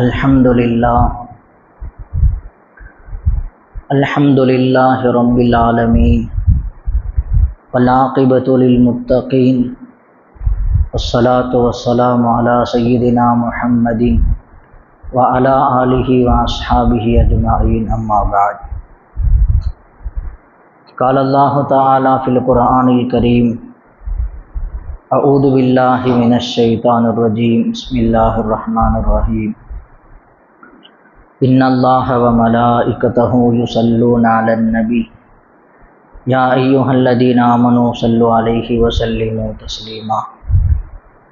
الحمد لله الحمد لله رب العالمين والعاقبة للمتقين والصلاة والسلام على سيدنا محمد وعلى آله وأصحابه أجمعين أما بعد۔ قال الله تعالى في القرآن الكريم أعوذ بالله من الشيطان الرجيم بسم الله الرحمن ان اللہ و ملائکتہ یصلون علی النبی یا ایوہ الذین آمنوا صلو علیہ وسلموا تسلیما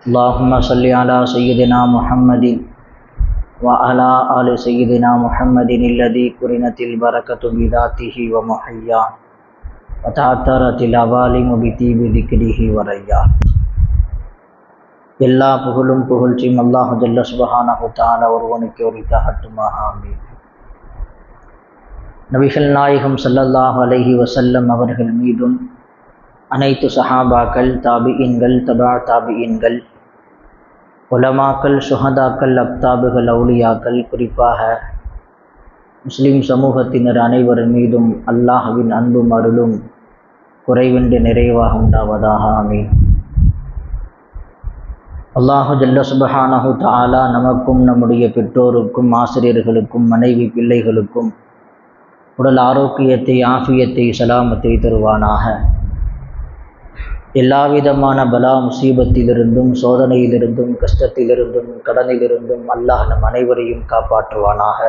اللہم صلی علی سیدنا محمد و وعلى آل سیدنا محمد الذي قرنت و بذاته و وتعترت الوالم بطیب ذکره وریا எல்லா புகழும் புகழ்ச்சியும் அல்லாஹு ஜல்ல சுபஹானஹு தான ஒருவனுக்கு உரித்தாகட்டுமாக ஆமீன். நபிகள் நாயகம் சல்லல்லாஹ் அலஹி வசல்லம் அவர்கள் மீதும் அனைத்து சஹாபாக்கள் தாபியின்கள் தபா தாபியின்கள் உலமாக்கள் சுஹதாக்கள் அப்தாபுகள் அவுலியாக்கள் குறிப்பாக முஸ்லீம் சமூகத்தினர் அனைவர் மீதும் அல்லாஹுவின் அன்பும் அருளும் குறைவின்றி நிறைவாக உண்டாவதாக ஆமீன். அல்லாஹு ஜல்ல சுபஹானஹு தாலா நமக்கும் நம்முடைய பெற்றோருக்கும் ஆசிரியர்களுக்கும் மனைவி பிள்ளைகளுக்கும் உடல் ஆரோக்கியத்தை ஆஃபியத்தை சலாமத்தை தருவானாக. எல்லா விதமான பலா முசீபத்திலிருந்தும் சோதனையிலிருந்தும் கஷ்டத்திலிருந்தும் கடனிலிருந்தும் அல்லாஹ் நம் அனைவரையும் காப்பாற்றுவானாக.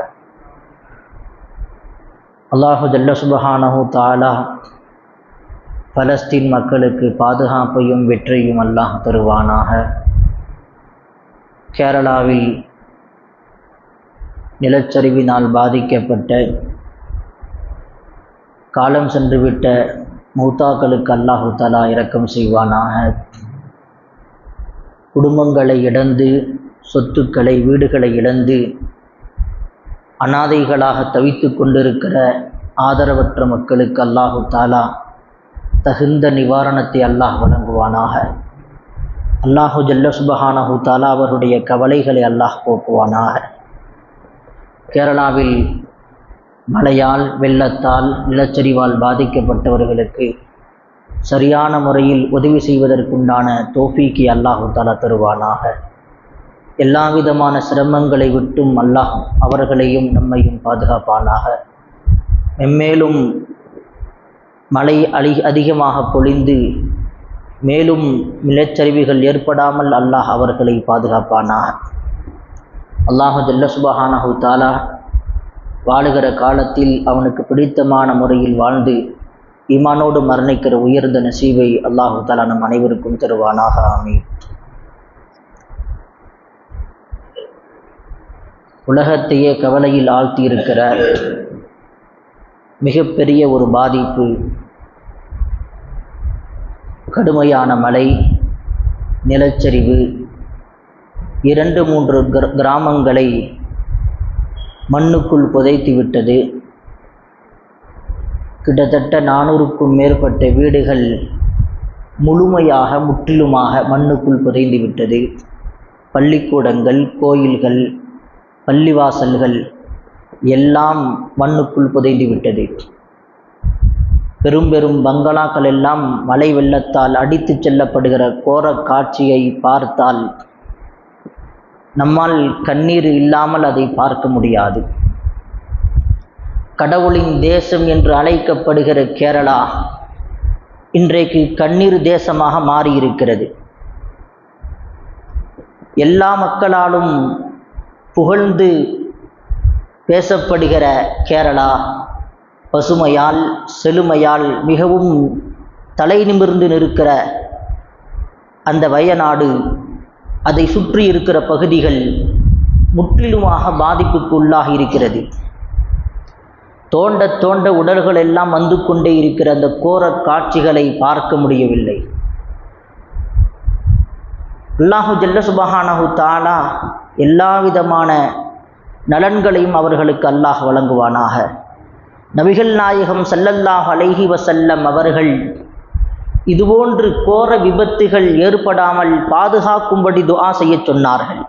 அல்லாஹு ஜல்ல சுபஹானஹு தாலா பலஸ்தீன் மக்களுக்கு பாதுகாப்பையும் வெற்றியும் அல்லாஹ் தருவானாக. கேரளாவில் நிலச்சரிவினால் பாதிக்கப்பட்ட காலம் சென்றுவிட்ட மூத்தாக்களுக்கு அல்லாஹு தலா இரக்கம் செய்வானாக. குடும்பங்களை இழந்து சொத்துக்களை வீடுகளை இழந்து அனாதைகளாக தவித்து கொண்டிருக்கிற ஆதரவற்ற மக்களுக்கு அல்லாஹு தாலா தகுந்த நிவாரணத்தை அல்லாஹ் வழங்குவானாக. அல்லாஹு ஜல்ல சுபஹானஹு தாலா அவருடைய கவலைகளை அல்லாஹ் போக்குவானாக. கேரளாவில் மழையால் வெள்ளத்தால் நிலச்சரிவால் பாதிக்கப்பட்டவர்களுக்கு சரியான முறையில் உதவி செய்வதற்குண்டான தோஃபிக்கு அல்லாஹு தாலா தருவானாக. எல்லா விதமான சிரமங்களை விட்டும் அல்லாஹ் அவர்களையும் நம்மையும் பாதுகாப்பானாக. மென்மேலும் மழை அழி அதிகமாக பொழிந்து மேலும் நிலச்சரிவுகள் ஏற்படாமல் அல்லாஹ் அவர்களை பாதுகாப்பானார் அல்லாஹு ஜல்ல சுபஹானஹு தாலா வாழுகிற காலத்தில் அவனுக்கு பிடித்தமான முறையில் வாழ்ந்து ஈமானோடு மரணிக்கிற உயர்ந்த நசீவை அல்லாஹு தாலா நம் அனைவருக்கும் தருவானாக. ஆமி உலகத்தையே கவலையில் ஆழ்த்தி இருக்கிற மிகப்பெரிய ஒரு பாதிப்பு கடுமையான மழை நிலச்சரிவு இரண்டு மூன்று கிராமங்களை மண்ணுக்குள் புதைத்து விட்டது. கிட்டத்தட்ட நானூறுக்கும் மேற்பட்ட வீடுகள் முழுமையாக முற்றிலுமாக மண்ணுக்குள் புதைந்து விட்டது. பள்ளிக்கூடங்கள் கோயில்கள் பள்ளிவாசல்கள் எல்லாம் மண்ணுக்குள் புதைந்து விட்டது. பெரும் பெரும் பங்களாக்கள் எல்லாம் மழை வெள்ளத்தால் அடித்து செல்லப்படுகிற கோர காட்சியை பார்த்தால் நம்மால் கண்ணீர் இல்லாமல் அதை பார்க்க முடியாது. கடவுளின் தேசம் என்று அழைக்கப்படுகிற கேரளா இன்றைக்கு கண்ணீர் தேசமாக மாறியிருக்கிறது. எல்லா மக்களாலும் புகழ்ந்து பேசப்படுகிற கேரளா பசுமையால் செழுமையால் மிகவும் தலை நிமிர்ந்து நிற்கிற அந்த வயநாடு அதை சுற்றி இருக்கிற பகுதிகள் முற்றிலுமாக பாதிப்புக்கு உள்ளாகி இருக்கிறது. தோண்ட தோண்ட உடல்கள் எல்லாம் வந்து கொண்டே இருக்கிற அந்த கோர காட்சிகளை பார்க்க முடியவில்லை. அல்லாஹு ஜல்ல சுபஹானஹு தாலா எல்லா விதமான நலன்களையும் அவர்களுக்கு அல்லாஹ் வழங்குவானாக. நபிகள் நாயகம் சல்லல்லாஹ் அலைஹி வசல்லம் அவர்கள் இதுபோன்று கோர விபத்துகள் ஏற்படாமல் பாதுகாக்கும்படி துஆ செய்யச் சொன்னார்கள்.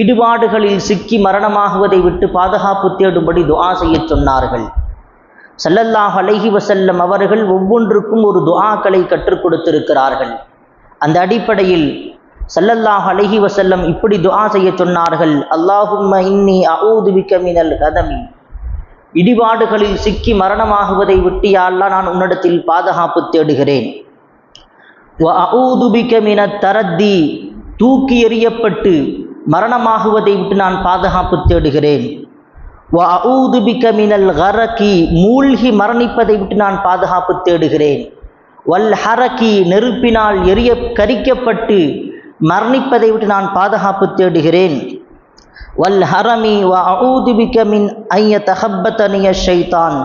இடுபாடுகளில் சிக்கி மரணமாகுவதை விட்டு பாதுகாப்பு தேடும்படி துஆ செய்யச் சொன்னார்கள். சல்லல்லாஹ் அலைஹி வசல்லம் அவர்கள் ஒவ்வொன்றுக்கும் ஒரு துஆக்களை கற்றுக் கொடுத்திருக்கிறார்கள். அந்த அடிப்படையில் சல்லல்லாஹ் அலைஹி வசல்லம் இப்படி துஆ செய்யச் சொன்னார்கள். அல்லாஹும்ம இன்னி அஊது மினல் கதமி இடிபாடுகளில் சிக்கி மரணமாகுவதை விட்டு யா நான் உன்னிடத்தில் பாதுகாப்பு தேடுகிறேன். வ தரத்தி தூக்கி எறியப்பட்டு மரணமாகுவதை விட்டு நான் பாதுகாப்பு தேடுகிறேன். வ மினல் மூழ்கி மரணிப்பதை விட்டு நான் பாதுகாப்பு தேடுகிறேன். வல் ஹரக்கி நெருப்பினால் எரிய கரிக்கப்பட்டு மரணிப்பதை விட்டு நான் பாதுகாப்பு தேடுகிறேன். வல் ஹரமி வ அஊது மின் ஐய தஹப்பத்தனிய ஷைத்தான்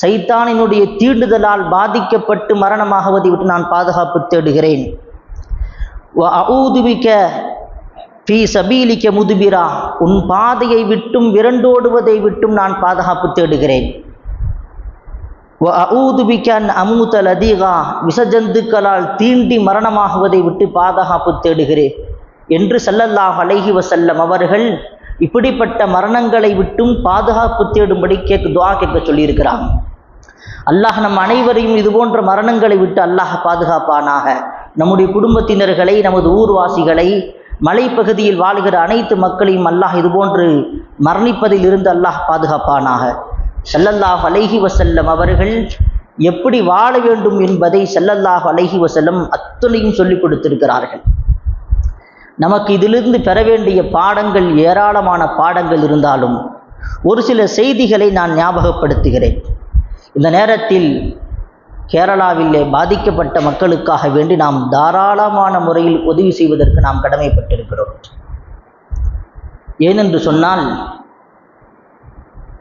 சைத்தானினுடைய தீண்டுதலால் பாதிக்கப்பட்டு மரணமாகுவதை விட்டு நான் பாதுகாப்பு தேடுகிறேன். வ அஊது பி ஃபீ சபீலிக்க முதுபிரா. உன் பாதையை விட்டும் விரண்டோடுவதை விட்டும் நான் பாதுகாப்பு தேடுகிறேன். வ அஊது பிக அதிகா விஷஜந்துக்களால் தீண்டி மரணமாகுவதை விட்டு பாதுகாப்பு தேடுகிறேன். என்று ஸல்லல்லாஹு அலைஹி வசல்லம் அவர்கள் இப்படிப்பட்ட மரணங்களை விட்டும் பாதுகாப்பு தேடும்படி கேட்க துவா கேட்க சொல்லியிருக்கிறாங்க. அல்லாஹ் நம் அனைவரையும் இது போன்ற மரணங்களை விட்டு அல்லாஹ் பாதுகாப்பானாக. நம்முடைய குடும்பத்தினர்களை நமது ஊர்வாசிகளை மலைப்பகுதியில் வாழுகிற அனைத்து மக்களையும் அல்லாஹ் இதுபோன்று மரணிப்பதில் இருந்து அல்லாஹ் பாதுகாப்பானாக. செல்லல்லாஹ் அலைஹி வசல்லம் அவர்கள் எப்படி வாழ வேண்டும் என்பதை செல்லல்லாஹ் அலைஹி வசல்லம் அத்தனையும் சொல்லிக் கொடுத்திருக்கிறார்கள். நமக்கு இதிலிருந்து பெற வேண்டிய பாடங்கள் ஏராளமான பாடங்கள் இருந்தாலும் ஒரு சில செய்திகளை நான் ஞாபகப்படுத்துகிறேன். இந்த நேரத்தில் கேரளாவிலே பாதிக்கப்பட்ட மக்களுக்காக வேண்டி நாம் தாராளமான முறையில் உதவி செய்வதற்கு நாம் கடமைப்பட்டிருக்கிறோம். ஏனென்று சொன்னால்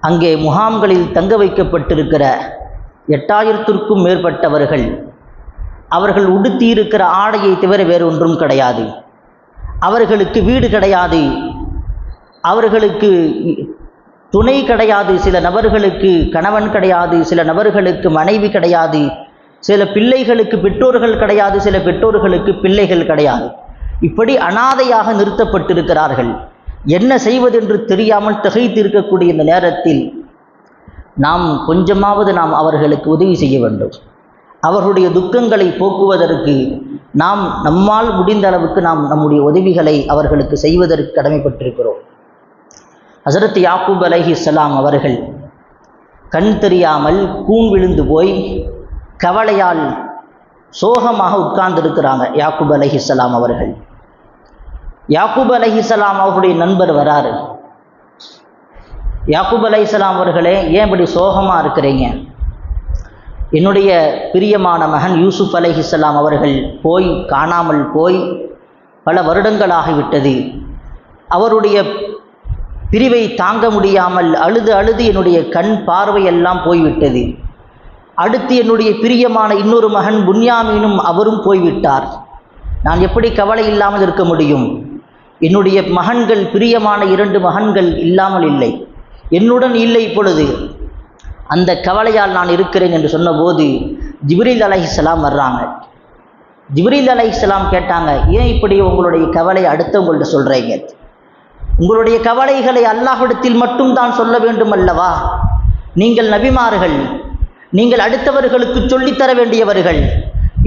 அங்கே முகாம்களில் தங்க வைக்கப்பட்டிருக்கிற எட்டாயிரத்திற்கும் மேற்பட்டவர்கள் அவர்கள் உடுத்தியிருக்கிற ஆடையை தவிர வேறு ஒன்றும் கிடையாது. அவர்களுக்கு வீடு கிடையாது. அவர்களுக்கு துணை கிடையாது. சில நபர்களுக்கு கணவன் கிடையாது. சில நபர்களுக்கு மனைவி கிடையாது. சில பிள்ளைகளுக்கு பெற்றோர்கள் கிடையாது. சில பெற்றோர்களுக்கு பிள்ளைகள் கிடையாது. இப்படி அனாதையாக நிறுத்தப்பட்டிருக்கிறார்கள். என்ன செய்வதென்று தெரியாமல் திகைத்திருக்கக்கூடிய இந்த நேரத்தில் நாம் கொஞ்சமாவது நாம் அவர்களுக்கு உதவி செய்ய வேண்டும். அவர்களுடைய துக்கங்களை போக்குவதற்கு நாம் நம்மால் முடிந்த அளவுக்கு நாம் நம்முடைய உதவிகளை அவர்களுக்கு செய்வதற்கு கடமைப்பட்டிருக்கிறோம். ஹசரத் யாக்கூப் அலைஹிஸ்ஸலாம் அவர்கள் கண் தெரியாமல் கூன் விழுந்து போய் கவலையால் சோகமாக உட்கார்ந்திருக்கிறாங்க யாக்கூப் இஸ்லாம் அவர்கள். யாக்கூப் இஸ்லாம் அவர்களுடைய நண்பர் வராரு. யாக்கூப் இஸ்லாம் அவர்களே ஏன் இப்படி சோகமாக இருக்கிறீங்க? என்னுடைய பிரியமான மகன் யூசுப் அலைஹிஸ்லாம் அவர்கள் போய் காணாமல் போய் பல வருடங்களாகிவிட்டது. அவருடைய பிரிவை தாங்க முடியாமல் அழுது அழுது என்னுடைய கண் பார்வையெல்லாம் போய்விட்டது. அடுத்து என்னுடைய பிரியமான இன்னொரு மகன் புன்யாமீனும் அவரும் போய்விட்டார். நான் எப்படி கவலை இல்லாமல் இருக்க முடியும்? என்னுடைய மகன்கள் பிரியமான இரண்டு மகன்கள் இல்லாமல் இல்லை. என்னுடன் இல்லை இப்பொழுது. அந்த கவலையால் நான் இருக்கிறேன் என்று சொன்னபோது ஜிப்ரீல் அலைஹிஸ்ஸலாம் வர்றாங்க. ஜிப்ரீல் அலைஹிஸ்ஸலாம் கேட்டாங்க ஏன் இப்படி உங்களுடைய கவலை அடுத்தவங்கள்ட்ட சொல்கிறீங்க உங்களுடைய கவலைகளை அல்லாஹிடத்தில் மட்டும் தான் சொல்ல வேண்டும் அல்லவா? நீங்கள் நபிமார்கள் நீங்கள் அடுத்தவர்களுக்கு சொல்லித்தர வேண்டியவர்கள்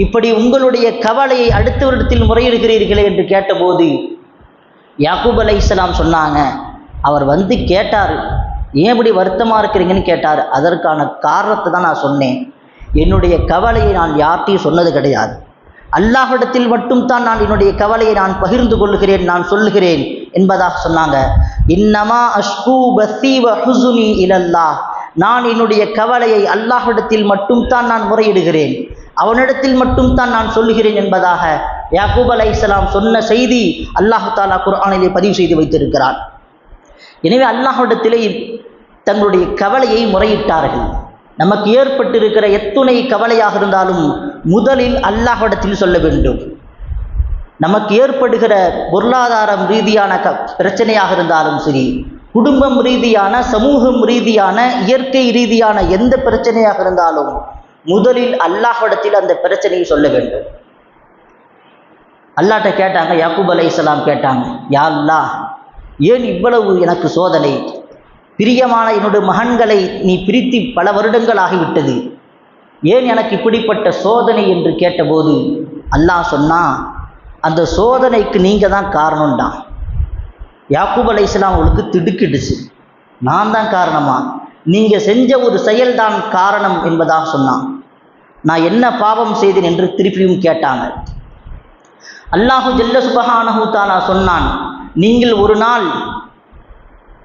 இப்படி உங்களுடைய கவலையை அடுத்தவரிடத்தில் முறையிடுகிறீர்களே என்று கேட்டபோது யாக்கூப் அலைஹிஸ்ஸலாம் சொன்னாங்க. அவர் வந்து கேட்டார் ஏன் இப்படி வருத்தமாக இருக்கிறீங்கன்னு கேட்டார். அதற்கான காரணத்தை தான் நான் சொன்னேன். என்னுடைய கவலையை நான் யார்ட்டையும் சொன்னது கிடையாது. அல்லாஹிடத்தில் மட்டும்தான் நான் என்னுடைய கவலையை நான் பகிர்ந்து கொள்கிறேன் நான் சொல்லுகிறேன் என்பதாக சொன்னாங்க. இன்னமா அஷ்கு பசி ஹுசுனி இலல்லா நான் என்னுடைய கவலையை அல்லாஹிடத்தில் மட்டும்தான் நான் முறையிடுகிறேன். அவனிடத்தில் மட்டும்தான் நான் சொல்லுகிறேன் என்பதாக யாக்கூப் அலைஹிஸ்ஸலாம் சொன்ன செய்தி அல்லாஹு தாலா குர்ஆனிலே பதிவு செய்து வைத்திருக்கிறான் எனவே அல்லாஹ்விடத்திலே தங்களுடைய கவலையை முறையிட்டார்கள். நமக்கு ஏற்பட்டிருக்கிற எத்துணை கவலையாக இருந்தாலும் முதலில் அல்லாஹ்விடத்தில் சொல்ல வேண்டும். நமக்கு ஏற்படுகிற பொருளாதாரம் ரீதியான க பிரச்சனையாக இருந்தாலும் சரி குடும்பம் ரீதியான சமூகம் ரீதியான இயற்கை ரீதியான எந்த பிரச்சனையாக இருந்தாலும் முதலில் அல்லாஹ்விடத்தில் அந்த பிரச்சனையை சொல்ல வேண்டும். அல்லாட்ட கேட்டாங்க யாக்கூப் இஸ்லாம் கேட்டாங்க யா அல்லாஹ் ஏன் இவ்வளவு எனக்கு சோதனை? பிரியமான என்னுடைய மகன்களை நீ பிரித்து பல வருடங்கள் ஆகிவிட்டது ஏன் எனக்கு இப்படிப்பட்ட சோதனை என்று கேட்டபோது அல்லாஹ் சொன்னா அந்த சோதனைக்கு நீங்கள் தான் காரணம்டான் யாக்கூப் அலை இஸ்லாம் அவளுக்கு திடுக்கிடுச்சு. நான் தான் காரணமா? நீங்கள் செஞ்ச ஒரு செயல்தான் காரணம் என்பதாக சொன்னான். நான் என்ன பாவம் செய்தேன் என்று திருப்பியும் கேட்டாங்க. அல்லாஹு ஜெல்ல சுபஹானஹு தாலா சொன்னான் நீங்கள் ஒரு நாள்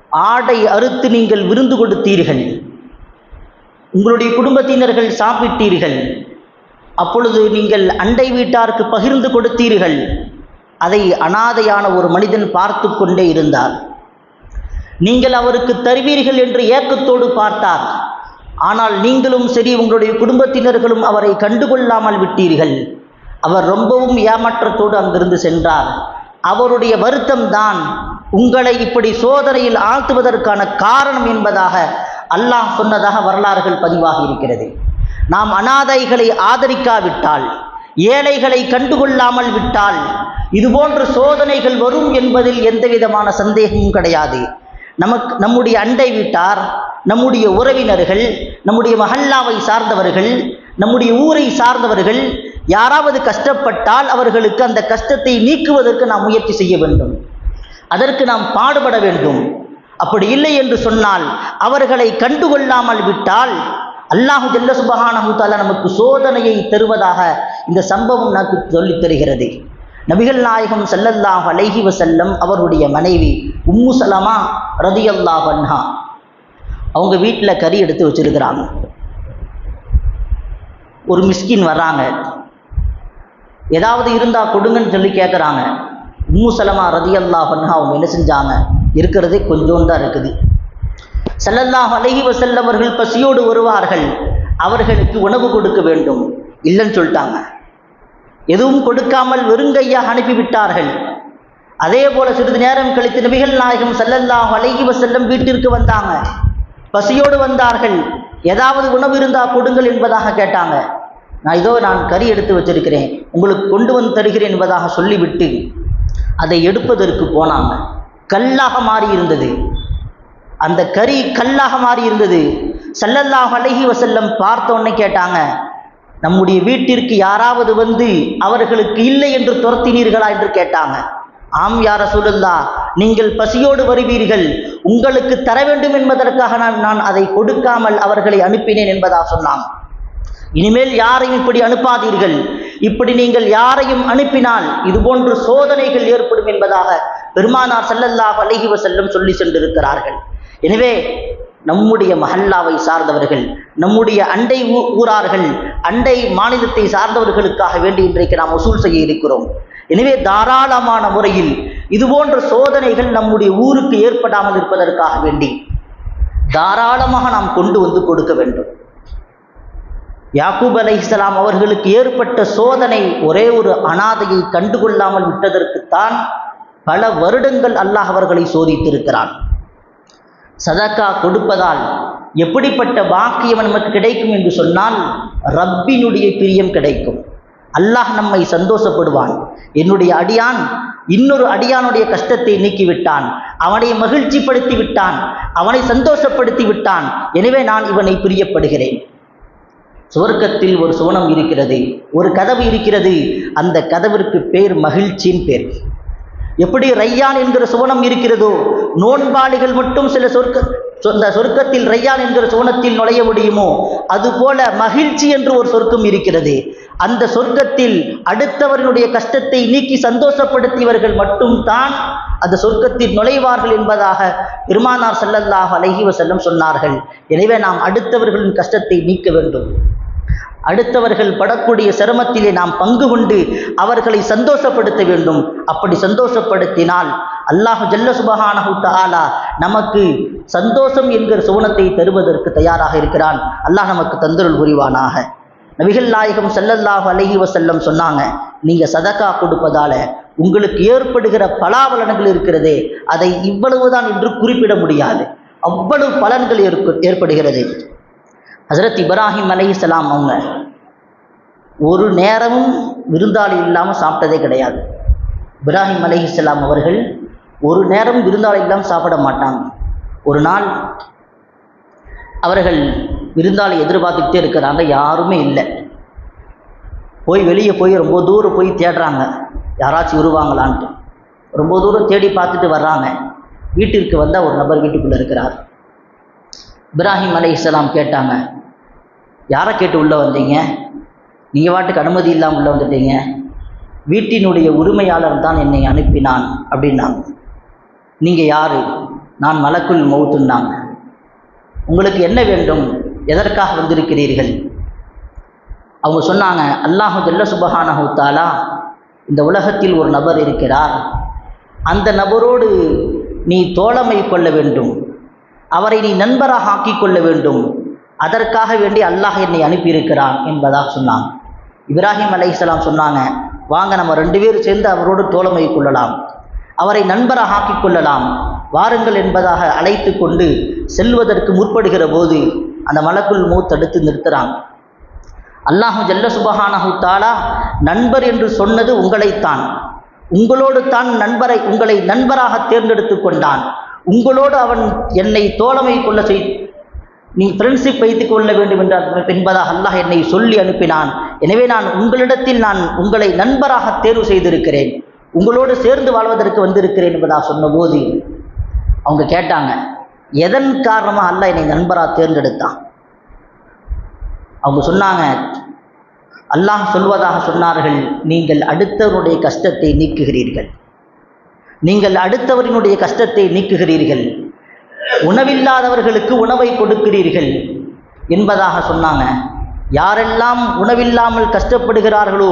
ஆடை அறுத்து நீங்கள் விருந்து கொடுத்தீர்கள். உங்களுடைய குடும்பத்தினர்கள் சாப்பிட்டீர்கள். அப்பொழுது நீங்கள் அண்டை வீட்டாருக்கு பகிர்ந்து கொடுத்தீர்கள். அதை அனாதையான ஒரு மனிதன் பார்த்து கொண்டே இருந்தார். நீங்கள் அவருக்கு தருவீர்கள் என்று ஏக்கத்தோடு பார்த்தார். ஆனால் நீங்களும் சரி உங்களுடைய குடும்பத்தினர்களும் அவரை கண்டுகொள்ளாமல் விட்டீர்கள். அவர் ரொம்பவும் ஏமாற்றத்தோடு அங்கிருந்து சென்றார். அவருடைய வருத்தம் தான் உங்களை இப்படி சோதனையில் ஆழ்த்துவதற்கான காரணம் என்பதாக அல்லாஹ் சொன்னதாக வரலாறுகள் பதிவாகி இருக்கிறது. நாம் அனாதைகளை ஆதரிக்காவிட்டால் ஏழைகளை கண்டுகொள்ளாமல் விட்டால் இதுபோன்ற சோதனைகள் வரும் என்பதில் எந்த விதமான சந்தேகமும் கிடையாது. நமக்கு நம்முடைய அண்டை வீட்டார் நம்முடைய உறவினர்கள் நம்முடைய மஹல்லாவை சார்ந்தவர்கள் நம்முடைய ஊரை சார்ந்தவர்கள் யாராவது கஷ்டப்பட்டால் அவர்களுக்கு அந்த கஷ்டத்தை நீக்குவதற்கு நாம் முயற்சி செய்ய வேண்டும். அதற்கு நாம் பாடுபட வேண்டும். அப்படி இல்லை என்று சொன்னால் அவர்களை கண்டுகொள்ளாமல் விட்டால் அல்லாஹு ஜல்ல சுபஹானஹு நமக்கு சோதனையை தருவதாக இந்த சம்பவம் நமக்கு சொல்லித் தருகிறது. நபிகள் நாயகம் செல்லல்லாஹ் அலைஹி வசல்லம் அவருடைய மனைவி உம்மு சலமா ரதியல்லாஹு அன்ஹா அவங்க வீட்டில் கறி எடுத்து வச்சிருக்கிறாங்க. ஒரு மிஸ்கின் வர்றாங்க ஏதாவது இருந்தால் கொடுங்கன்னு சொல்லி கேட்குறாங்க உம்மு சலமா அல்லா அன்ஹா அவங்க என்ன செஞ்சாங்க? இருக்கிறதே கொஞ்சோண்டு தான் இருக்குது. ஸல்லல்லாஹு அலைஹி வசல்லவர்கள் பசியோடு வருவார்கள். அவர்களுக்கு உணவு கொடுக்க வேண்டும். இல்லைன்னு சொல்லிட்டாங்க. எதுவும் கொடுக்காமல் வெறுங்கையாக அனுப்பிவிட்டார்கள். அதே போல சிறிது நேரம் கழித்து நபிகள் நாயகம் ஸல்லல்லாஹு அலைஹி செல்லும் வீட்டிற்கு வந்தாங்க. பசியோடு வந்தார்கள். ஏதாவது உணவு இருந்தால் கொடுங்கள் என்பதாக கேட்டாங்க. நான் இதோ நான் கறி எடுத்து வச்சிருக்கிறேன். உங்களுக்கு கொண்டு வந்து தருகிறேன் என்பதாக சொல்லிவிட்டு அதை எடுப்பதற்கு போனாங்க. கல்லாக மாறி இருந்தது. அந்த கறி கல்லாக மாறி இருந்தது. ஸல்லல்லாஹு அலைஹி வசல்லம் பார்த்த உடனே கேட்டாங்க நம்முடைய வீட்டிற்கு யாராவது வந்து அவர்களுக்கு இல்லை என்று துரத்தினீர்களா? என்று கேட்டாங்க. ஆம் யார சொல்லுல்லா நீங்கள் பசியோடு வருவீர்கள். உங்களுக்கு தர வேண்டும் என்பதற்காக நான் நான் அதை கொடுக்காமல் அவர்களை அனுப்பினேன் என்பதாக சொன்னாங்க. இனிமேல் யாரையும் இப்படி அனுப்பாதீர்கள். இப்படி நீங்கள் யாரையும் அனுப்பினால் இதுபோன்று சோதனைகள் ஏற்படும் என்பதாக பெருமானார் செல்லல்லாஹ் அலைஹி செல்லும் சொல்லி சென்றிருக்கிறார்கள். எனவே நம்முடைய மஹல்லாவை சார்ந்தவர்கள் நம்முடைய அண்டை ஊ- ஊரார்கள் அண்டை மாநிலத்தை சார்ந்தவர்களுக்காக வேண்டி இன்றைக்கு நாம் வசூல் செய்ய இருக்கிறோம். எனவே தாராளமான முறையில் இதுபோன்ற சோதனைகள் நம்முடைய ஊருக்கு ஏற்படாமல் இருப்பதற்காக வேண்டி தாராளமாக நாம் கொண்டு வந்து கொடுக்க வேண்டும். யாக்கூப் அலைஹிஸ்ஸலாம் அவர்களுக்கு ஏற்பட்ட சோதனை ஒரே ஒரு அனாதையை கண்டுகொள்ளாமல் விட்டதற்குத்தான் பல வருடங்கள் அல்லாஹ் அவர்களை சோதித்திருக்கிறான். சதக்கா கொடுப்பதால் எப்படிப்பட்ட பாக்கியம் நமக்கு கிடைக்கும் என்று சொன்னால் ரப்பினுடைய பிரியம் கிடைக்கும். அல்லாஹ் நம்மை சந்தோஷப்படுவான். என்னுடைய அடியான் இன்னொரு அடியானுடைய கஷ்டத்தை நீக்கிவிட்டான். அவனை மகிழ்ச்சிப்படுத்தி விட்டான். அவனை சந்தோஷப்படுத்தி விட்டான். எனவே நான் இவனை பிரியப்படுகிறேன். சுவர்க்கத்தில் ஒரு சுவனம் இருக்கிறது. ஒரு கதவு இருக்கிறது. அந்த கதவிற்கு பேர் மகிழ்ச்சியின் பேர். எப்படி ரையான் என்கிற சுவனம் இருக்கிறதோ? நோன்பாளிகள் மட்டும் சில சொர்க்க சொந்த சொர்க்கத்தில் ரையான் என்கிற சோனத்தில் நுழைய முடியுமோ? அதுபோல மகிழ்ச்சி என்று ஒரு சொர்க்கம் இருக்கிறது. அந்த சொர்க்கத்தில் அடுத்தவர்களுடைய கஷ்டத்தை நீக்கி சந்தோஷப்படுத்தியவர்கள் மட்டும்தான் அந்த சொர்க்கத்தில் நுழைவார்கள் என்பதாக பெருமானார் செல்லல்லாக அலைஹி வஸல்லம் சொன்னார்கள். எனவே நாம் அடுத்தவர்களின் கஷ்டத்தை நீக்க வேண்டும். அடுத்தவர்கள் படக்கூடிய சிரமத்திலே நாம் பங்கு கொண்டு அவர்களை சந்தோஷப்படுத்த வேண்டும். அப்படி சந்தோஷப்படுத்தினால் அல்லாஹு ஜல்ல சுபஹானஹு ஆலா நமக்கு சந்தோஷம் என்கிற சுவனத்தை தருவதற்கு தயாராக இருக்கிறான். அல்லாஹ் நமக்கு தந்தருள் புரிவானாக. நபிகள் நாயகம் செல்லல்லாஹு அலஹி வசல்லம் சொன்னாங்க நீங்கள் சதக்கா கொடுப்பதால உங்களுக்கு ஏற்படுகிற பலாபலன்கள் இருக்கிறதே அதை இவ்வளவுதான் என்று குறிப்பிட முடியாது. அவ்வளவு பலன்கள் ஏற்ப ஏற்படுகிறது. ஹசரத் இப்ராஹிம் அலைஹிஸ்ஸலாம் அவங்க ஒரு நேரமும் விருந்தாளி இல்லாமல் சாப்பிட்டதே கிடையாது. இப்ராஹிம் அலைஹிஸ்ஸலாம் அவர்கள் ஒரு நேரம் விருந்தாளி சாப்பிட மாட்டாங்க. ஒரு நாள் அவர்கள் விருந்தாளி எதிர்பார்த்துக்கிட்டே இருக்கிறாங்க யாருமே இல்லை. போய் வெளியே போய் ரொம்ப தூரம் போய் தேடுறாங்க. யாராச்சும் வருவாங்களான்ட்டு. ரொம்ப தூரம் தேடி பார்த்துட்டு வர்றாங்க. வீட்டிற்கு வந்தால் ஒரு நபர் வீட்டுக்குள்ளே இருக்கிறார். இப்ராஹிம் அலை இஸ்லாம் கேட்டாங்க யாரை கேட்டு உள்ளே வந்தீங்க? நீங்கள் வாட்டுக்கு அனுமதி இல்லாமல் உள்ளே வந்துட்டீங்க. வீட்டினுடைய உரிமையாளர் தான் என்னை அனுப்பினான் அப்படின்னாங்க. நீங்கள் யார்? நான் மலக்குள் மௌத்துன்னாங்க. உங்களுக்கு என்ன வேண்டும்? எதற்காக வந்திருக்கிறீர்கள்? அவங்க சொன்னாங்க அல்லாஹு ஜல்ல சுபஹான தாலா இந்த உலகத்தில் ஒரு நபர் இருக்கிறார். அந்த நபரோடு நீ தோழமை கொள்ள வேண்டும். அவரை நீ நண்பராக ஆக்கிக் கொள்ள வேண்டும். அதற்காக வேண்டி அல்லாஹ் என்னை அனுப்பியிருக்கிறான் என்பதாக சொன்னாங்க. இப்ராஹிம் அலை சொன்னாங்க வாங்க நம்ம ரெண்டு பேரும் சேர்ந்து அவரோடு தோழமை கொள்ளலாம். அவரை நண்பராக ஆக்கிக் கொள்ளலாம். வாருங்கள் என்பதாக அழைத்து கொண்டு செல்வதற்கு முற்படுகிற போது அந்த மலக்குள் மூத்தடுத்து நிறுத்துறாங்க அல்லாஹு ஜல்ல சுபஹானஹு தாலா நண்பர் என்று சொன்னது உங்களைத்தான். உங்களோடு தான் நண்பரை உங்களை நண்பராக தேர்ந்தெடுத்து கொண்டான். உங்களோடு அவன் என்னை தோழமை கொள்ள செய் நீ ஃப்ரெண்ட்ஷிப் வைத்துக் கொள்ள வேண்டும் என்றார். என்பதாக அல்லாஹ் என்னை சொல்லி அனுப்பினான். எனவே நான் உங்களிடத்தில் நான் உங்களை நண்பராக தேர்வு செய்திருக்கிறேன். உங்களோடு சேர்ந்து வாழ்வதற்கு வந்திருக்கிறேன் என்பதாக சொன்னபோது அவங்க கேட்டாங்க எதன் காரணமாக அல்லாஹ் என்னை நண்பராக தேர்ந்தெடுத்தான்? அவங்க சொன்னாங்க அல்லாஹ் சொல்வதாக சொன்னார்கள் நீங்கள் அடுத்தவருடைய கஷ்டத்தை நீக்குகிறீர்கள். நீங்கள் அடுத்தவரினுடைய கஷ்டத்தை நீக்குகிறீர்கள். உணவில்லாதவர்களுக்கு உணவை கொடுக்கிறீர்கள். என்பதாக சொன்னாங்க. யாரெல்லாம் உணவில்லாமல் கஷ்டப்படுகிறார்களோ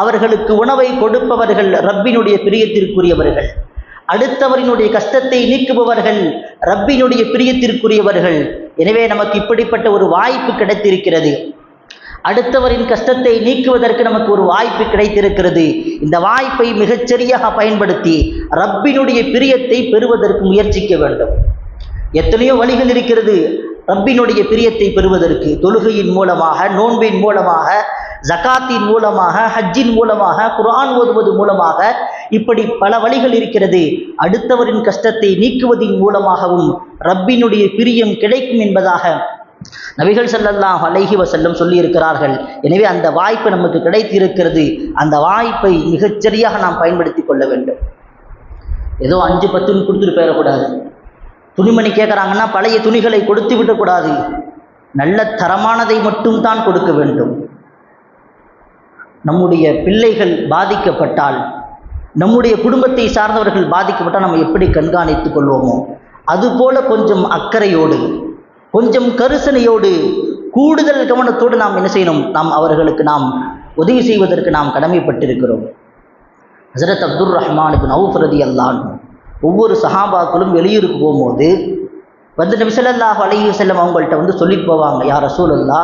அவர்களுக்கு உணவை கொடுப்பவர்கள் ரப்பினுடைய பிரியத்திற்குரியவர்கள். அடுத்தவரினுடைய கஷ்டத்தை நீக்குபவர்கள் ரப்பினுடைய பிரியத்திற்குரியவர்கள். எனவே நமக்கு இப்படிப்பட்ட ஒரு வாய்ப்பு கிடைத்திருக்கிறது. அடுத்தவரின் கஷ்டத்தை நீக்குவதற்கு நமக்கு ஒரு வாய்ப்பு கிடைத்திருக்கிறது. இந்த வாய்ப்பை மிகச்சரியாக பயன்படுத்தி ரப்பினுடைய பிரியத்தை பெறுவதற்கு முயற்சிக்க வேண்டும். எத்தனையோ வழிகள் இருக்கிறது. ரப்பினுடைய பிரியத்தை பெறுவதற்கு தொழுகையின் மூலமாக நோன்பின் மூலமாக ஜகாத்தின் மூலமாக ஹஜ்ஜின் மூலமாக குரான் ஓதுவது மூலமாக இப்படி பல வழிகள் இருக்கிறது. அடுத்தவரின் கஷ்டத்தை நீக்குவதின் மூலமாகவும் ரப்பினுடைய பிரியம் கிடைக்கும் என்பதாக நபிகள் செல்லல்லாம் அலைஹி வசல்லம் சொல்லியிருக்கிறார்கள். எனவே அந்த வாய்ப்பு நமக்கு கிடைத்திருக்கிறது. அந்த வாய்ப்பை மிகச்சரியாக நாம் பயன்படுத்தி கொள்ள வேண்டும். ஏதோ அஞ்சு பத்துன்னு கொடுத்துட்டு போயிடக்கூடாது. துணிமணி கேட்குறாங்கன்னா பழைய துணிகளை கொடுத்து விடக்கூடாது. நல்ல தரமானதை மட்டும் தான் கொடுக்க வேண்டும். நம்முடைய பிள்ளைகள் பாதிக்கப்பட்டால் நம்முடைய குடும்பத்தை சார்ந்தவர்கள் பாதிக்கப்பட்டால் நம்ம எப்படி கண்காணித்துக் கொள்வோமோ? அதுபோல கொஞ்சம் அக்கறையோடு கொஞ்சம் கரிசனையோடு கூடுதல் கவனத்தோடு நாம் என்ன செய்யணும்? நாம் அவர்களுக்கு நாம் உதவி செய்வதற்கு நாம் கடமைப்பட்டிருக்கிறோம். ஹசரத் அப்துல் ரஹ்மானுக்கு பின் ரதி அல்லான் ஒவ்வொரு சஹாபாக்களும் வெளியூருக்கு போகும்போது வந்து நபி சல்லாஹ் அலைஹி செல்லம் அவங்கள்ட்ட வந்து சொல்லிட்டு போவாங்க யார் ரசூலல்லா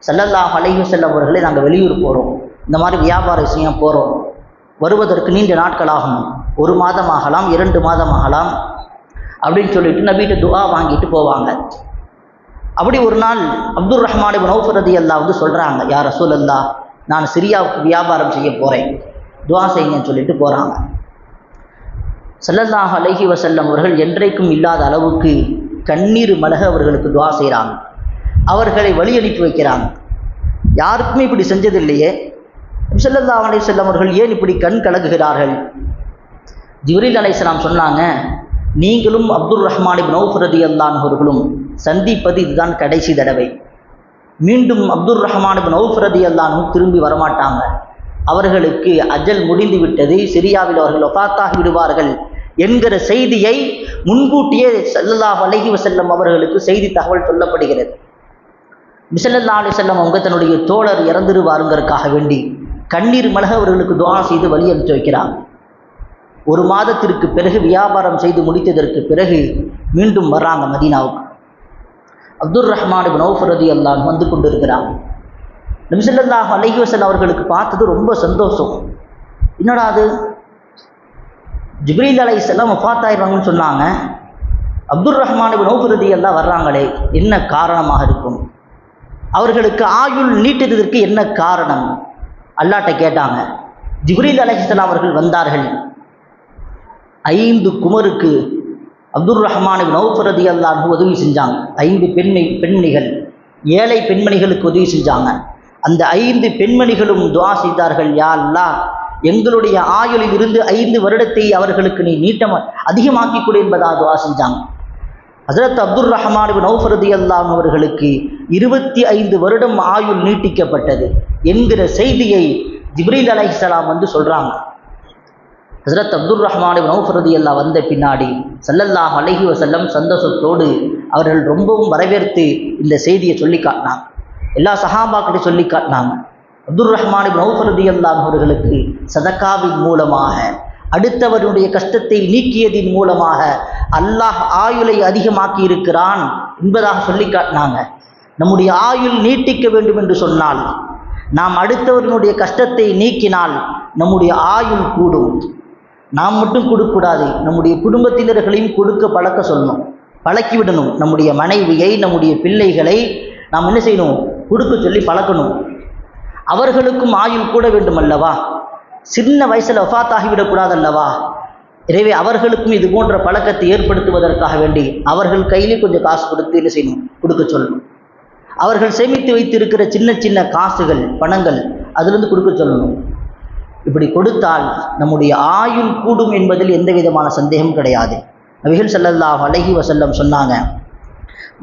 சல்லல்லாஹ் அலைஹி செல்லம் அவர்களே நாங்கள் வெளியூர் போகிறோம் இந்த மாதிரி வியாபார விஷயம் போகிறோம் வருவதற்கு நீண்ட நாட்கள் ஆகும். ஒரு மாதம் ஆகலாம் இரண்டு மாதம் ஆகலாம் அப்படின்னு சொல்லிட்டு நபிகிட்ட துவா வாங்கிட்டு போவாங்க. அப்படி ஒரு நாள் அப்துல் ரஹ்மான் நௌஃபரதி அல்லா வந்து சொல்கிறாங்க யார் ரசூலல்லா நான் சிரியாவுக்கு வியாபாரம் செய்ய போகிறேன் துவா செய்யுங்கன்னு சொல்லிட்டு போகிறாங்க ஸல்லல்லாஹு அலஹி வசல்லம் அவர்கள் என்றைக்கும் இல்லாத அளவுக்கு கண்ணீர் மலக அவர்களுக்கு துவா செய்கிறாங்க அவர்களை வழி அனுப்பி வைக்கிறாங்க யாருக்குமே இப்படி செஞ்சதில்லையே. ஸல்லல்லாஹு அலை செல்லம் அவர்கள் ஏன் இப்படி கண் கலகுகிறார்கள் ஜிவரில் அலைசலாம் சொன்னாங்க நீங்களும் அப்துல் ரஹ்மான் நௌஃபரதி அல்லான் அவர்களும் சந்திப்பது இதுதான் கடைசி தடவை. மீண்டும் அப்துல் ரஹ்மான் நௌஃபரதி அல்லானும் திரும்பி வரமாட்டாங்க. அவர்களுக்கு அஜல் முடிந்து விட்டது சிரியாவில் அவர்கள் ஒஃபாத்தாகி விடுவார்கள். என்கிற செய்தியை முன்கூட்டியே ஸல்லல்லாஹு அலைஹி வஸல்லம் அவர்களுக்கு செய்தி தகவல் சொல்லப்படுகிறது. மிசல்லா அலி செல்லம் அவங்க தன்னுடைய தோழர் இறந்துருவாருங்கிறதுக்காக வேண்டி கண்ணீர் மலக அவர்களுக்கு துவா செய்து வழி அனுப்பிச்சு வைக்கிறாங்க ஒரு மாதத்திற்கு பிறகு வியாபாரம் செய்து முடித்ததற்கு பிறகு மீண்டும் வர்றாங்க மதீனாவுக்கு. அப்துல் ரஹ்மான் நௌஃபரதி அவுஃப் வந்து கொண்டு இருக்கிறாங்க நபிசல்லாஹ் அலைஹி வஸல்லம் அவர்களுக்கு பார்த்தது ரொம்ப சந்தோஷம். என்னடா அது? ஜிப்ரீல் அலைஹிஸ்ஸலாம் வஃபாத்தாயிருவாங்கன்னு சொன்னாங்க. அப்துல் ரஹ்மான் இப்னு எல்லாம் வர்றாங்களே என்ன காரணமாக இருக்கும்? அவர்களுக்கு ஆயுள் நீட்டித்ததற்கு என்ன காரணம்? அல்லாட்ட கேட்டாங்க. ஜிப்ரீல் அலைஹிஸ்ஸலாம் அவர்கள் வந்தார்கள். ஐந்து குமருக்கு அப்துல் ரஹ்மான் நௌஃபரதி அல்லாஹ் உதவி செஞ்சாங்க. ஐந்து பெண்மை பெண்மணிகள் ஏழை பெண்மணிகளுக்கு உதவி செஞ்சாங்க. அந்த ஐந்து பெண்மணிகளும் துவா செய்தார்கள் யா அல்லா எங்களுடைய ஆயுளில் இருந்து ஐந்து வருடத்தை அவர்களுக்கு நீ நீட்டம் அதிகமாக்கி கொடு என்பதாக துவா செஞ்சாங்க. ஹசரத் அப்துல் ரஹ்மான் நௌஃபரதி அல்லாம் அவர்களுக்கு இருபத்தி ஐந்து வருடம் ஆயுள் நீட்டிக்கப்பட்டது என்கிற செய்தியை ஜிப்ரீல் அலைஹிஸ்ஸலாம் வந்து சொல்கிறாங்க ஹசரத் அப்துல் ரஹ்மான் நௌஃபரதி அல்லா வந்த பின்னாடி சல்லல்லாஹ் அலஹி வசல்லம் சந்தோஷத்தோடு அவர்கள் ரொம்பவும் வரவேற்று இந்த செய்தியை சொல்லி காட்டினாங்க. எல்லா சஹாபாக்கிட்ட சொல்லி காட்டினாங்க. அப்துல் ரஹ்மான் மௌஃபரதி அல்லாம் அவர்களுக்கு சதக்காவின் மூலமாக அடுத்தவருடைய கஷ்டத்தை நீக்கியதின் மூலமாக அல்லாஹ் ஆயுளை அதிகமாக்கி இருக்கிறான் என்பதாக சொல்லி காட்டினாங்க. நம்முடைய ஆயுள் நீட்டிக்க வேண்டும் என்று சொன்னால் நாம் அடுத்தவர்களுடைய கஷ்டத்தை நீக்கினால் நம்முடைய ஆயுள் கூடும். நாம் மட்டும் கொடுக்கக்கூடாது நம்முடைய குடும்பத்தினர்களையும் கொடுக்க பழக்க சொல்லணும். பழக்கிவிடணும். நம்முடைய மனைவியை நம்முடைய பிள்ளைகளை நாம் என்ன செய்யணும்? கொடுக்க சொல்லி பழக்கணும். அவர்களுக்கும் ஆயுள் கூட வேண்டும் அல்லவா சின்ன வயசில் வஃபாத்தாகிவிடக்கூடாது அல்லவா எனவே அவர்களுக்கும் இது போன்ற பழக்கத்தை ஏற்படுத்துவதற்காக வேண்டி அவர்கள் கையிலே கொஞ்சம் காசு கொடுத்து என்ன செய்யணும்? கொடுக்க சொல்லணும். அவர்கள் சேமித்து வைத்திருக்கிற சின்ன சின்ன காசுகள் பணங்கள் அதிலிருந்து கொடுக்க சொல்லணும். இப்படி கொடுத்தால் நம்முடைய ஆயுள் கூடும் என்பதில் எந்த விதமான சந்தேகம் கிடையாது. நபிகள் செல்லல்லாஹ் அலஹி வசல்லம் சொன்னாங்க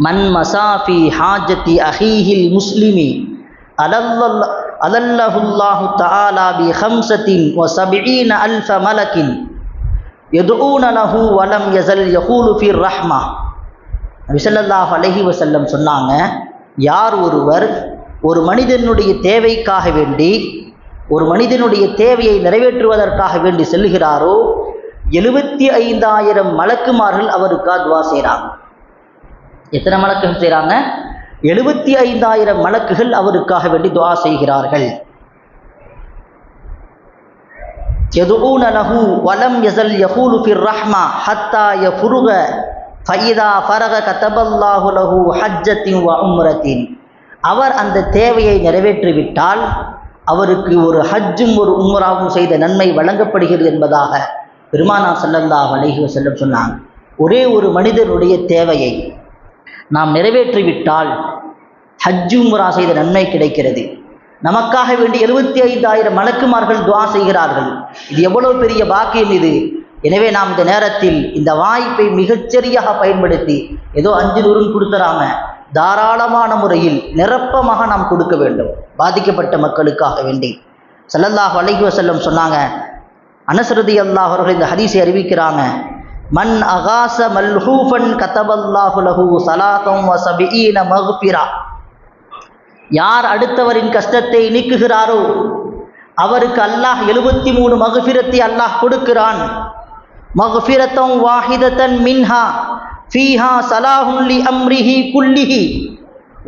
மன் மசாஃபி ஹாஜத்தி அஹீஹில் முஸ்லிமி அலல்லல்ல அதல்லஹுல்லாஹு தஆலா பி ஹம்சத்தின் ஒ சபீன அல்ஃப மலக்கின் எதுஊன வலம் யசல் யஹூலு ஃபிர் ரஹ்மா. விசல்லாஹ் அலஹி வசல்லம் சொன்னாங்க யார் ஒருவர் ஒரு மனிதனுடைய தேவைக்காக வேண்டி ஒரு மனிதனுடைய தேவையை நிறைவேற்றுவதற்காக வேண்டி செல்கிறாரோ எழுபத்தி ஐந்தாயிரம் மலக்குமார்கள் அவருக்கு துவா செய்கிறாங்க எத்தனை மலக்குகள் செய்கிறாங்க எழுபத்தி ஐந்தாயிரம் மலக்குகள் அவருக்காக வேண்டி துவா செய்கிறார்கள். எதுஊன லஹு வலம் யஸல் யகூலு ஃபிர் ரஹ்மா ஹத்தா யஃபுருக ஃபைதா ஃபரக கதபல்லாஹு லஹு ஹஜ்ஜத்தின் வ உம்ரத்தின். அவர் அந்த தேவையை நிறைவேற்றிவிட்டால் அவருக்கு ஒரு ஹஜ்ஜும் ஒரு உம்ராவும் செய்த நன்மை வழங்கப்படுகிறது என்பதாக பெருமானா செல்லல்லாஹ் அலைஹி செல்லம் சொன்னாங்க. ஒரே ஒரு மனிதனுடைய தேவையை நாம் நிறைவேற்றிவிட்டால் ஹஜ்ஜு முரா செய்த நன்மை கிடைக்கிறது. நமக்காக வேண்டி எழுபத்தி ஐந்தாயிரம் மலக்குமார்கள் துவா செய்கிறார்கள். இது எவ்வளவு பெரிய பாக்கியம் இது? எனவே நாம் இந்த நேரத்தில் இந்த வாய்ப்பை மிகச்சரியாக பயன்படுத்தி ஏதோ அஞ்சு நூறுன்னு கொடுத்துறாம தாராளமான முறையில் நிரப்பமாக நாம் கொடுக்க வேண்டும். பாதிக்கப்பட்ட மக்களுக்காக வேண்டி. சல்லல்லாஹ் அலைஹி வசல்லம் சொன்னாங்க அனசரதி அல்லாஹ் அவர்கள் இந்த ஹதீஸை அறிவிக்கிறாங்க மன் அகாச மல்ஹூஃபன் கதபல்லாஹு லஹு சலாத்தம் வசபீன மகுபிரா யார் அடுத்தவரின் கஷ்டத்தை நீக்குகிறாரோ அவருக்கு அல்லாஹ் எழுபத்தி மூணு மகுஃபிரத்தை அல்லாஹ் கொடுக்கிறான். மகுஃபிரத்தம் வாஹிதத்தன் மின்ஹா ஃபீஹா சலாஹுல்லி அம்ரிஹி குல்லிஹி.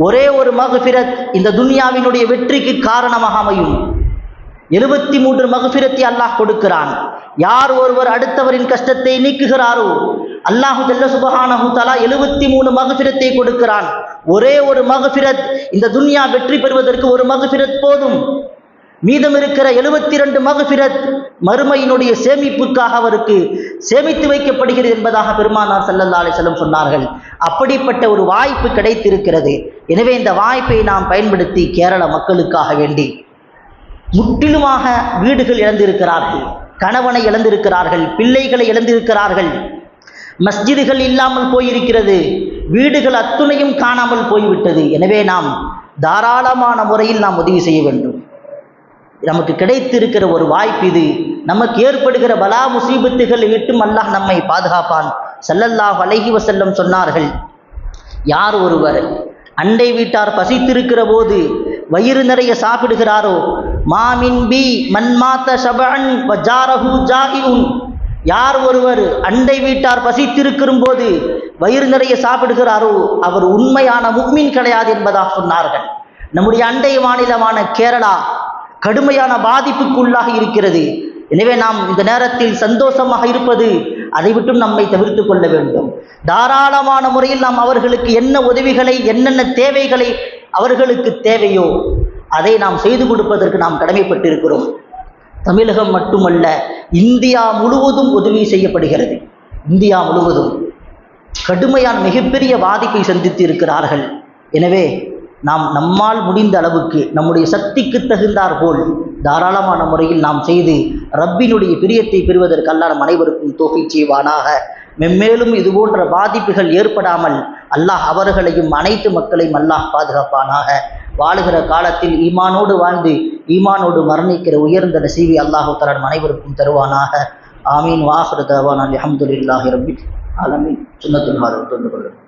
ஒரே ஒரு மகுஃபிரத் இந்த துனியாவினுடைய வெற்றிக்கு காரணமாக அமையும். எழுபத்தி மூன்று மகுஃபிரத்தை அல்லாஹ் கொடுக்கிறான். யார் ஒருவர் அடுத்தவரின் கஷ்டத்தை நீக்குகிறாரோ அல்லாஹு ஜல்ல சுபஹானஹு தலா எழுபத்தி மூணு மகபிரத்தை கொடுக்கிறான். ஒரே ஒரு மகபிரத் இந்த துன்யா வெற்றி பெறுவதற்கு ஒரு மகஃபிரத் போதும். மீதம் இருக்கிற எழுபத்தி ரெண்டு மகபிரத் மறுமையினுடைய சேமிப்புக்காக அவருக்கு சேமித்து வைக்கப்படுகிறது என்பதாக பெருமானார் ஸல்லல்லாஹு அலைஹி சொன்னார்கள். அப்படிப்பட்ட ஒரு வாய்ப்பு கிடைத்திருக்கிறது. எனவே இந்த வாய்ப்பை நாம் பயன்படுத்தி கேரள மக்களுக்காக வேண்டி முற்றிலுமாக வீடுகள் இழந்திருக்கிறார்கள். கணவனை இழந்திருக்கிறார்கள் பிள்ளைகளை இழந்திருக்கிறார்கள். மஸ்ஜிதுகள் இல்லாமல் போயிருக்கிறது. வீடுகள் அத்துணையும் காணாமல் போய்விட்டது. எனவே நாம் தாராளமான முறையில் நாம் உதவி செய்ய வேண்டும். நமக்கு கிடைத்திருக்கிற ஒரு வாய்ப்பு இது. நமக்கு ஏற்படுகிற பலா முசீபத்துகளை விட்டும் அல்லாஹ் நம்மை பாதுகாப்பான். ஸல்லல்லாஹு அலைஹி வசல்லம் சொன்னார்கள் யார் ஒருவர் அண்டை வீட்டார் பசித்திருக்கிற போது வயிறு நிறைய சாப்பிடுகிறாரோ மாமின் பி மன்மாத்த ஷபன் வஜாரஹு ஜாஇஉன் யார் ஒருவர் அண்டை வீட்டார் பசித்திருக்கும் போது வயிறு நிறைய சாப்பிடுகிறாரோ அவர் உண்மையான முக்மின் கிடையாது என்பதாக சொன்னார்கள். நம்முடைய அண்டை மாநிலமான கேரளா கடுமையான பாதிப்புக்குள்ளாக இருக்கிறது. எனவே நாம் இந்த நேரத்தில் சந்தோஷமாக இருப்பது அதை விட்டும் நம்மை தவிர்த்து கொள்ள வேண்டும். தாராளமான முறையில் நாம் அவர்களுக்கு என்ன உதவிகளை என்னென்ன தேவைகளை அவர்களுக்கு தேவையோ அதை நாம் செய்து கொடுப்பதற்கு நாம் கடமைப்பட்டிருக்கிறோம். தமிழகம் மட்டுமல்ல இந்தியா முழுவதும் உதவி செய்யப்படுகிறது. இந்தியா முழுவதும். கடுமையான மிகப்பெரிய பாதிப்பை சந்தித்து இருக்கிறார்கள் எனவே நாம் நம்மால் முடிந்த அளவுக்கு நம்முடைய சக்திக்கு தகுந்தார் போல் தாராளமான முறையில் நாம் செய்து ரப்பினுடைய பிரியத்தை பெறுவதற்கு அல்லாஹ் நம் அனைவருக்கும் தோகை செய்வானாக. மெம்மேலும் இது போன்ற பாதிப்புகள் ஏற்படாமல் அல்லாஹ் அவர்களையும் அனைத்து மக்களையும் அல்லாஹ் பாதுகாப்பானாக. வாழுகிற காலத்தில் ஈமானோடு வாழ்ந்து ஈமானோடு மரணிக்கிற உயர்ந்த நசீவி அல்லாஹு தலா அனைவருக்கும் தருவானாக. ஆமீன். வாஹர் தவான் அலமதுல்லாஹி ரபி ஆலமின். சுண்ணத்துல் மாதம் தொண்டு கொள்ளும்